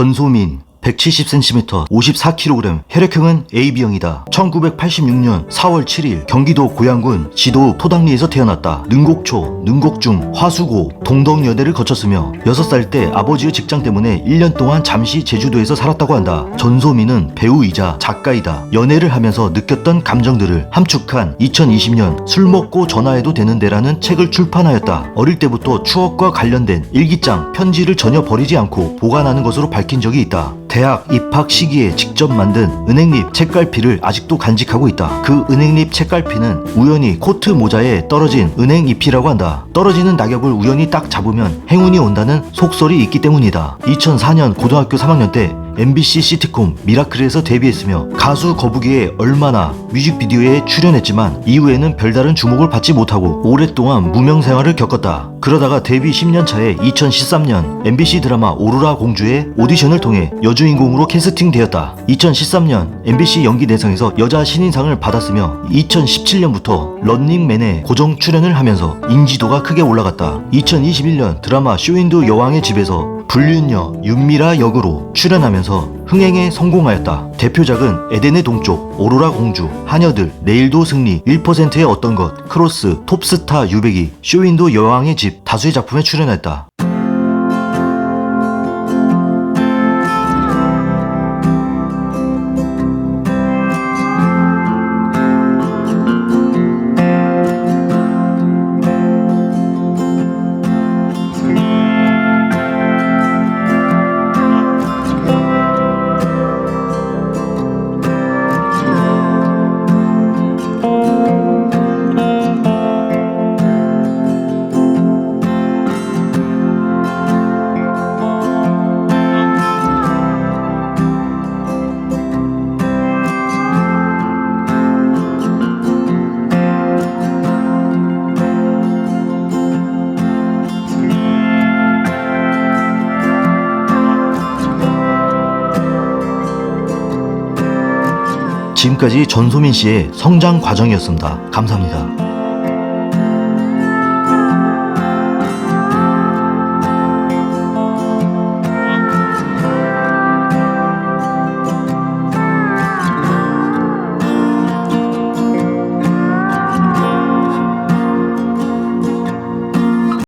전소민 170cm, 54kg, 혈액형은 AB형이다. 1986년 4월 7일 경기도 고양군 지도 토당리에서 태어났다. 능곡초, 능곡중, 화수고, 동덕여대를 거쳤으며 6살 때 아버지의 직장 때문에 1년 동안 잠시 제주도에서 살았다고 한다. 전소민은 배우이자 작가이다. 연애를 하면서 느꼈던 감정들을 함축한 2020년 술 먹고 전화해도 되는데라는 책을 출판하였다. 어릴 때부터 추억과 관련된 일기장, 편지를 전혀 버리지 않고 보관하는 것으로 밝힌 적이 있다. 대학 입학 시기에 직접 만든 은행잎 책갈피를 아직도 간직하고 있다. 그 은행잎 책갈피는 우연히 코트 모자에 떨어진 은행잎이라고 한다. 떨어지는 낙엽을 우연히 딱 잡으면 행운이 온다는 속설이 있기 때문이다. 2004년 고등학교 3학년 때 MBC 시트콤 미라클에서 데뷔했으며 가수 거북이의 얼마나 뮤직비디오에 출연했지만 이후에는 별다른 주목을 받지 못하고 오랫동안 무명 생활을 겪었다. 그러다가 데뷔 10년 차에 2013년 MBC 드라마 오로라 공주의 오디션을 통해 여주인공으로 캐스팅되었다. 2013년 MBC 연기 대상에서 여자 신인상을 받았으며 2017년부터 런닝맨에 고정 출연을 하면서 인지도가 크게 올라갔다. 2021년 드라마 쇼윈도 여왕의 집에서 불륜녀 윤미라 역으로 출연하면서 흥행에 성공하였다. 대표작은 에덴의 동쪽, 오로라 공주, 하녀들, 내일도 승리, 1%의 어떤 것, 크로스, 톱스타 유배기, 쇼윈도 여왕의 집 다수의 작품에 출연했다. 지금까지 전소민 씨의 성장 과정이었습니다. 감사합니다.